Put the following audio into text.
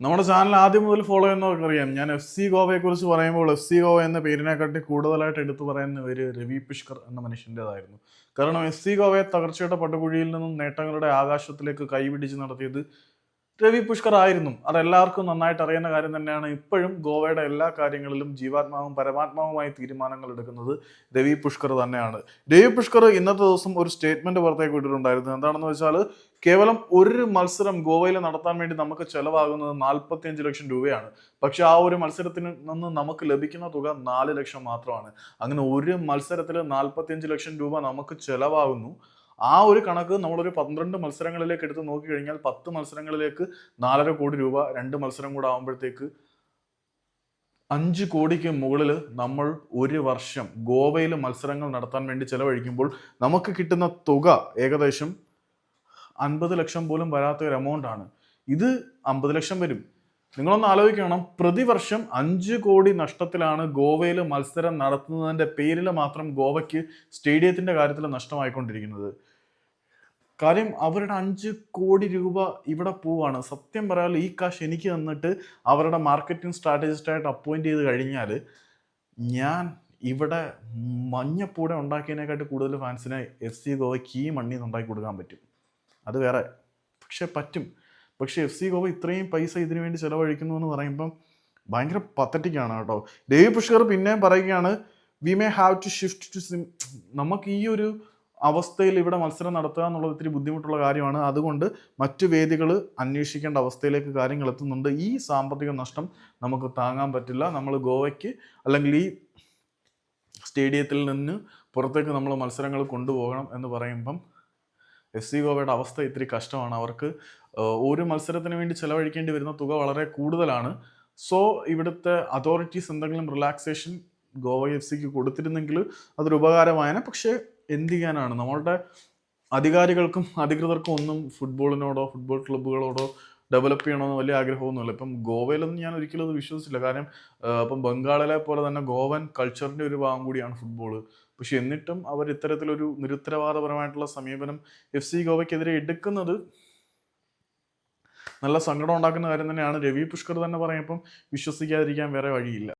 നമ്മുടെ ചാനൽ ആദ്യം മുതൽ ഫോളോ ചെയ്യുന്നവർക്ക് അറിയാം. ഞാൻ എഫ് സി ഗോവയെക്കുറിച്ച് പറയുമ്പോൾ എഫ് സി ഗോവ എന്ന പേരിനെക്കാട്ടി കൂടുതലായിട്ട് എടുത്തു പറയുന്ന പേര് രവി പുഷ്കർ എന്ന മനുഷ്യന്റെതായിരുന്നു. കാരണം എഫ് സി ഗോവയെ തകർച്ചയുടെ പട്ടുകുഴിയിൽ നിന്നും നേട്ടങ്ങളുടെ ആകാശത്തിലേക്ക് കൈപിടിച്ച് നടത്തിയത് രവി പുഷ്കർ ആയിരുന്നു. അതെല്ലാവർക്കും നന്നായിട്ട് അറിയുന്ന കാര്യം തന്നെയാണ്. ഇപ്പോഴും ഗോവയുടെ എല്ലാ കാര്യങ്ങളിലും ജീവാത്മാവും പരമാത്മാവുമായി തീരുമാനങ്ങൾ എടുക്കുന്നത് രവി പുഷ്കർ തന്നെയാണ്. രവി പുഷ്കർ ഇന്നത്തെ ദിവസം ഒരു സ്റ്റേറ്റ്മെന്റ് പുറത്തേക്ക് വിട്ടിട്ടുണ്ടായിരുന്നു. എന്താണെന്ന് വെച്ചാൽ കേവലം ഒരു മത്സരം ഗോവയിൽ നടത്താൻ വേണ്ടി നമുക്ക് ചെലവാകുന്നത് നാൽപ്പത്തിയഞ്ച് ലക്ഷം രൂപയാണ്. പക്ഷെ ആ ഒരു മത്സരത്തിന് നിന്ന് നമുക്ക് ലഭിക്കുന്ന തുക നാല് ലക്ഷം മാത്രമാണ്. അങ്ങനെ ഒരു മത്സരത്തിൽ നാൽപ്പത്തിയഞ്ച് ലക്ഷം രൂപ നമുക്ക് ചെലവാകുന്നു. ആ ഒരു കണക്ക് നമ്മളൊരു പന്ത്രണ്ട് മത്സരങ്ങളിലേക്ക് എടുത്ത് നോക്കിക്കഴിഞ്ഞാൽ പത്ത് മത്സരങ്ങളിലേക്ക് നാലര കോടി രൂപ രണ്ട് മത്സരം കൂടെ ആകുമ്പോഴത്തേക്ക് അഞ്ച് കോടിക്ക് മുകളിൽ നമ്മൾ ഒരു വർഷം ഗോവയിൽ മത്സരങ്ങൾ നടത്താൻ വേണ്ടി ചെലവഴിക്കുമ്പോൾ നമുക്ക് കിട്ടുന്ന തുക ഏകദേശം അൻപത് ലക്ഷം പോലും വരാത്ത ഒരു എമൗണ്ട് ആണ്. ഇത് അമ്പത് ലക്ഷം വരും. നിങ്ങളൊന്ന് ആലോചിക്കണം പ്രതിവർഷം അഞ്ച് കോടി നഷ്ടത്തിലാണ് ഗോവയിൽ മത്സരം നടത്തുന്നതിന്റെ പേരിൽ മാത്രം ഗോവയ്ക്ക് സ്റ്റേഡിയത്തിന്റെ കാര്യത്തിൽ നഷ്ടമായിക്കൊണ്ടിരിക്കുന്നത്. കാര്യം അവരുടെ അഞ്ച് കോടി രൂപ ഇവിടെ പോവാണ്. സത്യം പറയാൻ ഈ കാശ് എനിക്ക് തന്നിട്ട് അവരുടെ മാർക്കറ്റിംഗ് സ്ട്രാറ്റജിസ്റ്റായിട്ട് അപ്പോയിന്റ് ചെയ്ത് കഴിഞ്ഞാൽ ഞാൻ ഇവിടെ മഞ്ഞപ്പൂട ഉണ്ടാക്കിയതിനെക്കാട്ടി കൂടുതൽ ഫാൻസിനെ എഫ് സി ഗോവയ്ക്ക് ഈ മണ്ണിൽ നിന്ന് ഉണ്ടാക്കി കൊടുക്കാൻ പറ്റും. അത് വേറെ പക്ഷെ പറ്റും. പക്ഷെ എഫ് സി ഗോവ ഇത്രയും പൈസ ഇതിനു വേണ്ടി ചിലവഴിക്കുന്നു എന്ന് പറയുമ്പം ഭയങ്കര പത്തറ്റിക്കാണ് കേട്ടോ. ദേവി പുഷ്കർ പിന്നെയും പറയുകയാണ് we may have to shift to sim നമുക്ക് ഈ ഒരു അവസ്ഥയിൽ ഇവിടെ മത്സരം നടത്തുക എന്നുള്ളത് ഇത്തിരി ബുദ്ധിമുട്ടുള്ള കാര്യമാണ്. അതുകൊണ്ട് മറ്റു വേദികൾ അന്വേഷിക്കേണ്ട അവസ്ഥയിലേക്ക് കാര്യങ്ങൾ എത്തുന്നുണ്ട്. ഈ സാമ്പത്തിക നഷ്ടം നമുക്ക് താങ്ങാൻ പറ്റില്ല. നമ്മൾ ഗോവയ്ക്ക് അല്ലെങ്കിൽ ഈ സ്റ്റേഡിയത്തിൽ നിന്ന് പുറത്തേക്ക് നമ്മൾ മത്സരങ്ങൾ കൊണ്ടുപോകണം എന്ന് പറയുമ്പം എഫ് സി ഗോവയുടെ അവസ്ഥ ഇത്തിരി കഷ്ടമാണ്. അവർക്ക് ഒരു മത്സരത്തിന് വേണ്ടി ചെലവഴിക്കേണ്ടി വരുന്ന തുക വളരെ കൂടുതലാണ്. സോ ഇവിടുത്തെ അതോറിറ്റീസ് എന്തെങ്കിലും റിലാക്സേഷൻ ഗോവ എഫ് സിക്ക് കൊടുത്തിരുന്നെങ്കിൽ അതൊരു ഉപകാരമായേനെ. പക്ഷേ എന്ത് ചെയ്യാനാണ്? നമ്മളുടെ അധികാരികൾക്കും അധികൃതർക്കും ഒന്നും ഫുട്ബോളിനോടോ ഫുട്ബോൾ ക്ലബ്ബുകളോടോ ഡെവലപ്പ് ചെയ്യണമെന്ന് വലിയ ആഗ്രഹമൊന്നുമില്ല. ഇപ്പം ഗോവയിലൊന്നും ഞാൻ ഒരിക്കലും അത് വിശ്വസിച്ചില്ല. കാരണം ഇപ്പം ബംഗാളിലെ പോലെ തന്നെ ഗോവൻ കൾച്ചറിന്റെ ഒരു ഭാഗം കൂടിയാണ് ഫുട്ബോൾ പക്ഷെ എന്നിട്ടും അവർ ഇത്തരത്തിലൊരു നിരുത്തരവാദപരമായിട്ടുള്ള സമീപനം എഫ് സി ഗോവയ്ക്കെതിരെ എടുക്കുന്നത് നല്ല സങ്കടം ഉണ്ടാക്കുന്ന കാര്യം തന്നെയാണ്. രവി പുഷ്കർ തന്നെ പറയുമ്പം വിശ്വസിക്കാതിരിക്കാൻ വേറെ വഴിയില്ല.